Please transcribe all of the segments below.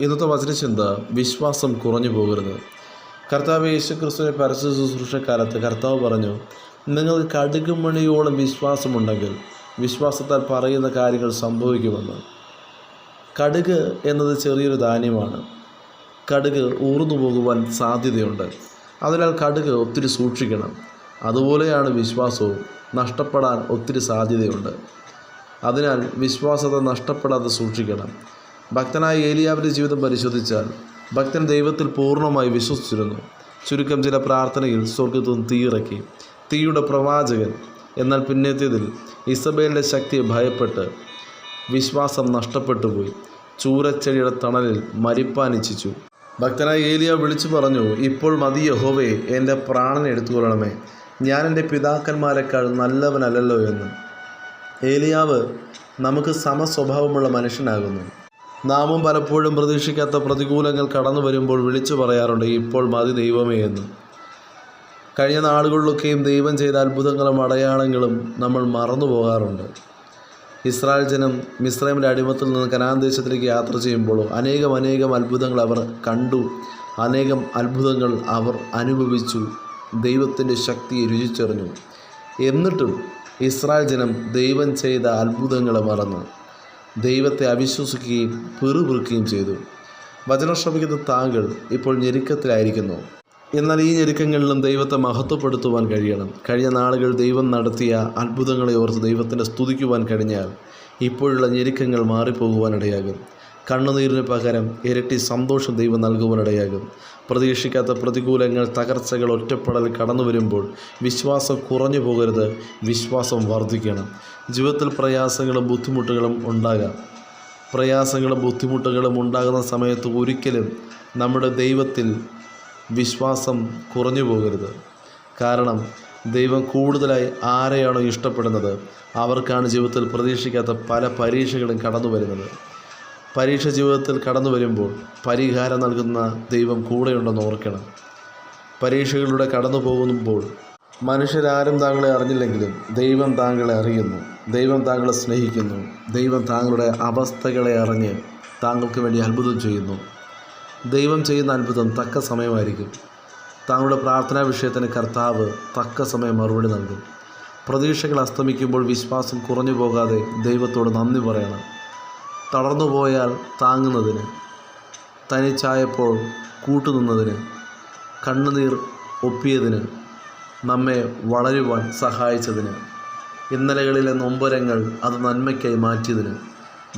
ഇന്നത്തെ വചനചിന്ത വിശ്വാസം കുറഞ്ഞു പോകരുത്. കർത്താവ് യേശു ക്രിസ്തുവിനെ പരസ്യ ശുശ്രൂഷക്കാലത്ത് കർത്താവ് പറഞ്ഞു നിങ്ങൾ കടുകുമണിയോളം വിശ്വാസമുണ്ടെങ്കിൽ വിശ്വാസത്താൽ പറയുന്ന കാര്യങ്ങൾ സംഭവിക്കുമെന്ന്. കടുക് എന്നത് ചെറിയൊരു ധാന്യമാണ്. കടുക് ഊർന്നു പോകുവാൻ സാധ്യതയുണ്ട്. അതിനാൽ കടുക് ഒത്തിരി സൂക്ഷിക്കണം. അതുപോലെയാണ് വിശ്വാസവും. നഷ്ടപ്പെടാൻ ഒത്തിരി സാധ്യതയുണ്ട്. അതിനാൽ വിശ്വാസത്തെ നഷ്ടപ്പെടാതെ സൂക്ഷിക്കണം. ഭക്തനായ ഏലിയാവിന്റെ ജീവിതം പരിശോധിച്ചാൽ ഭക്തൻ ദൈവത്തിൽ പൂർണമായി വിശ്വസിച്ചിരുന്നു. ചുരുക്കം ചില പ്രാർത്ഥനയിൽ സ്വർഗത്തു തീയിറക്കി. തീയുടെ പ്രവാചകൻ എന്നാൽ പിന്നത്തേതിൽ ഇസബേലിന്റെ ശക്തിയെ ഭയപ്പെട്ട് വിശ്വാസം നഷ്ടപ്പെട്ടു പോയി. ചൂരച്ചെടിയുടെ തണലിൽ മരിപ്പാനിച്ചു ഭക്തനായ ഏലിയ വിളിച്ചു പറഞ്ഞു ഇപ്പോൾ മതി യഹോവേ എന്റെ പ്രാണൻ എടുത്തുകൊള്ളണമേ. ഞാൻ എന്റെ പിതാക്കന്മാരെക്കാൾ നല്ലവനല്ലല്ലോ എന്ന്. ഏലിയാവ് നമുക്ക് സമസ്വഭാവമുള്ള മനുഷ്യനാകുന്നു. നാമും പലപ്പോഴും പ്രതീക്ഷിക്കാത്ത പ്രതികൂലങ്ങൾ കടന്നു വരുമ്പോൾ വിളിച്ചു പറയാറുണ്ട് ഇപ്പോൾ മതി ദൈവമേ എന്ന്. കഴിഞ്ഞ നാളുകളിലൊക്കെയും ദൈവം ചെയ്ത അത്ഭുതങ്ങളും അടയാളങ്ങളും നമ്മൾ മറന്നു പോകാറുണ്ട്. ഇസ്രായേൽ ജനം മിസ്രൈമിന്റെ അടിമത്തിൽ നിന്ന് കനാൻ ദേശത്തിലേക്ക് യാത്ര ചെയ്യുമ്പോൾ അനേകം അനേകം അത്ഭുതങ്ങൾ അവർ കണ്ടു. അനേകം അത്ഭുതങ്ങൾ അവർ അനുഭവിച്ചു. ദൈവത്തിന്റെ ശക്തിയെ രുചിച്ചറിഞ്ഞു. എന്നിട്ടും ഇസ്രായേൽ ജനം ദൈവം ചെയ്ത അത്ഭുതങ്ങളെ മറന്ന്. ദൈവത്തെ അവിശ്വസിക്കുകയും പിറുപിറുക്കുകയും ചെയ്തു. വചനം ശ്രമിക്കുന്ന താങ്കൾ ഇപ്പോൾ ഞെരുക്കത്തിലായിരിക്കുന്നു. എന്നാൽ ഈ ഞെരുക്കങ്ങളിലും ദൈവത്തെ മഹത്വപ്പെടുത്തുവാൻ കഴിയണം. കഴിഞ്ഞ നാളുകൾ ദൈവം നടത്തിയ അത്ഭുതങ്ങളെ ഓർത്ത് ദൈവത്തിനെ സ്തുതിക്കുവാൻ കഴിഞ്ഞാൽ ഇപ്പോഴുള്ള ഞെരുക്കങ്ങൾ മാറിപ്പോകുവാനിടയാകും. കണ്ണുനീരിന് പകരം ഇരട്ടി സന്തോഷം ദൈവം നൽകുവാനിടയാകും. പ്രതീക്ഷിക്കാത്ത പ്രതികൂലങ്ങൾ തകർച്ചകൾ ഒറ്റപ്പെടൽ കടന്നു വരുമ്പോൾ വിശ്വാസം കുറഞ്ഞു പോകരുത്. വിശ്വാസം വർദ്ധിക്കണം. ജീവിതത്തിൽ പ്രയാസങ്ങളും ബുദ്ധിമുട്ടുകളും ഉണ്ടാകാം. പ്രയാസങ്ങളും ബുദ്ധിമുട്ടുകളും ഉണ്ടാകുന്ന സമയത്ത് ഒരിക്കലും നമ്മുടെ ദൈവത്തിൽ വിശ്വാസം കുറഞ്ഞു പോകരുത്. കാരണം ദൈവം കൂടുതലായി ആരെയാണോ ഇഷ്ടപ്പെടുന്നത്? അവർക്കാണ് ജീവിതത്തിൽ പ്രതീക്ഷിക്കാത്ത പല പരീക്ഷകളും കടന്നു വരുന്നത്. പരീക്ഷ ജീവിതത്തിൽ കടന്നു വരുമ്പോൾ പരിഹാരം നൽകുന്ന ദൈവം കൂടെയുണ്ടെന്ന് ഓർക്കണം. പരീക്ഷകളിലൂടെ കടന്നു പോകുമ്പോൾ മനുഷ്യരാരും താങ്കളെ അറിഞ്ഞില്ലെങ്കിലും ദൈവം താങ്കളെ അറിയുന്നു. ദൈവം താങ്കളെ സ്നേഹിക്കുന്നു. ദൈവം താങ്കളുടെ അവസ്ഥകളെ അറിഞ്ഞ് താങ്കൾക്ക് വേണ്ടി അത്ഭുതം ചെയ്യുന്നു. ദൈവം ചെയ്യുന്ന അത്ഭുതം തക്ക സമയമായിരിക്കും. താങ്കളുടെ പ്രാർത്ഥനാ വിഷയത്തിന് കർത്താവ് തക്ക സമയം മറുപടി നൽകും. പ്രതീക്ഷകൾ അസ്തമിക്കുമ്പോൾ വിശ്വാസം കുറഞ്ഞു പോകാതെ ദൈവത്തോട് നന്ദി പറയണം. തളർന്നു പോയാൽ താങ്ങുന്നതിന് തനിച്ചായപ്പോൾ കൂട്ടുനിന്നതിന് കണ്ണുനീർ ഒപ്പിയതിന് നമ്മെ വളരുവാൻ സഹായിച്ചതിന് ഇന്നലകളിലെ നൊമ്പരങ്ങൾ അത് നന്മയ്ക്കായി മാറ്റിയതിന്.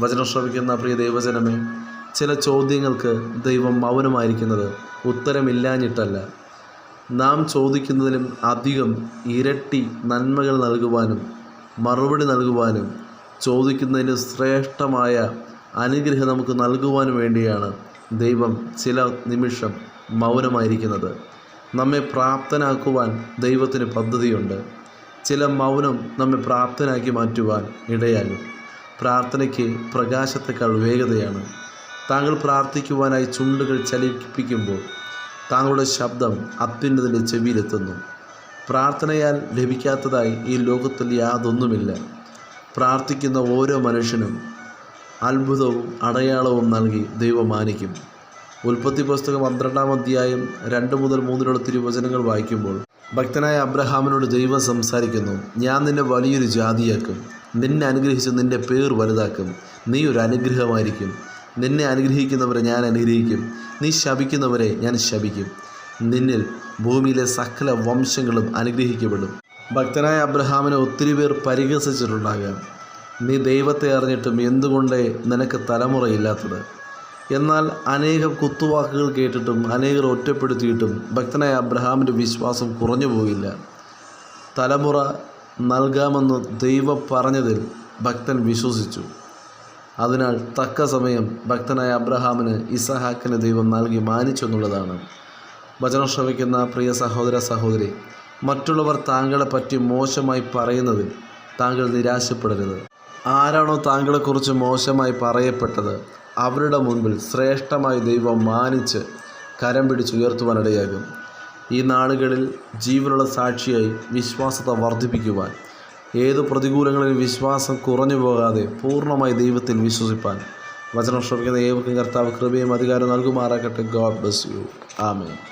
വചനം ശ്രവിക്കുന്ന പ്രിയ ദൈവജനമേ ചില ചോദ്യങ്ങൾക്ക് ദൈവം മൗനമായിരിക്കുന്നത് ഉത്തരമില്ലാഞ്ഞിട്ടല്ല. നാം ചോദിക്കുന്നതിലും അധികം ഇരട്ടി നന്മകൾ നൽകുവാനും മറുപടി നൽകുവാനും ചോദിക്കുന്നതിന് ശ്രേഷ്ഠമായ അനുഗ്രഹം നമുക്ക് നൽകുവാൻ വേണ്ടിയാണ് ദൈവം ചില നിമിഷം മൗനമായിരിക്കുന്നത്. നമ്മെ പ്രാപ്തനാക്കുവാൻ ദൈവത്തിന് പദ്ധതിയുണ്ട്. ചില മൗനം നമ്മെ പ്രാപ്തനാക്കി മാറ്റുവാൻ ഇടയാകും പ്രാർത്ഥനയ്ക്ക് പ്രകാശത്തെക്കാൾ വേഗതയാണ്. താങ്കൾ പ്രാർത്ഥിക്കുവാനായി ചുണ്ടുകൾ ചലിപ്പിക്കുമ്പോൾ താങ്കളുടെ ശബ്ദം അത്യുന്നതിന്റെ ചെവിയിലെത്തുന്നു. പ്രാർത്ഥനയാൽ ലഭിക്കാത്തതായി ഈ ലോകത്തിൽ യാതൊന്നുമില്ല. പ്രാർത്ഥിക്കുന്ന ഓരോ മനുഷ്യനും അത്ഭുതവും അടയാളവും നൽകി ദൈവം മാനിക്കും. ഉൽപ്പത്തി പുസ്തകം പന്ത്രണ്ടാം അധ്യായം രണ്ട് മുതൽ മൂന്നിലുള്ള തിരുവചനങ്ങൾ വായിക്കുമ്പോൾ ഭക്തനായ അബ്രഹാമിനോട് ദൈവം സംസാരിക്കുന്നു ഞാൻ നിന്നെ വലിയൊരു ജാതിയാക്കും. നിന്നെ അനുഗ്രഹിച്ച് നിന്റെ പേർ വലുതാക്കും. നീ ഒരു അനുഗ്രഹമായിരിക്കും. നിന്നെ അനുഗ്രഹിക്കുന്നവരെ ഞാൻ അനുഗ്രഹിക്കും. നീ ശപിക്കുന്നവരെ ഞാൻ ശപിക്കും. നിന്നിൽ ഭൂമിയിലെ സകല വംശങ്ങളും അനുഗ്രഹിക്കപ്പെടും. ഭക്തനായ അബ്രഹാമിനെ ഒത്തിരി പേർ പരിഹസിച്ചിട്ടുണ്ടാകാം. നീ ദൈവത്തെ അറിഞ്ഞിട്ടും എന്തുകൊണ്ട് നിനക്ക് തലമുറയില്ലാത്തത്? എന്നാൽ അനേകം കുത്തുവാക്കുകൾ കേട്ടിട്ടും അനേകർ ഒറ്റപ്പെടുത്തിയിട്ടും ഭക്തനായ അബ്രഹാമിന്റെ വിശ്വാസം കുറഞ്ഞു പോയില്ല. തലമുറ നൽകാമെന്ന് ദൈവം പറഞ്ഞതിൽ ഭക്തൻ വിശ്വസിച്ചു. അതിനാൽ തക്ക സമയം ഭക്തനായ അബ്രഹാമിന് ഇസഹാക്കിന് ദൈവം നൽകി മാനിച്ചു എന്നുള്ളതാണ് വചനം ശ്രവിക്കുന്ന പ്രിയ സഹോദര സഹോദരി മറ്റുള്ളവർ താങ്കളെ പറ്റി മോശമായി പറയുന്നതിൽ താങ്കൾ നിരാശപ്പെടരുത്. ആരാണോ താങ്കളെക്കുറിച്ച് മോശമായി പറയപ്പെട്ടത് അവരുടെ മുൻപിൽ ശ്രേഷ്ഠമായി ദൈവം മാനിച്ച് കരം പിടിച്ചുയർത്തുവാനിടയാകും ഈ നാളുകളിൽ ജീവനുള്ള സാക്ഷിയായി വിശ്വാസത വർദ്ധിപ്പിക്കുവാൻ ഏത് പ്രതികൂലങ്ങളിൽ വിശ്വാസം കുറഞ്ഞു പോകാതെ പൂർണമായി ദൈവത്തിൽ വിശ്വസിപ്പാൻ വചനം ശ്രമിക്കുന്ന ഏവർക്കും കർത്താവ് കൃപയും അധികാരം നൽകുമാറാകട്ടെ. God bless you. ആമേൻ.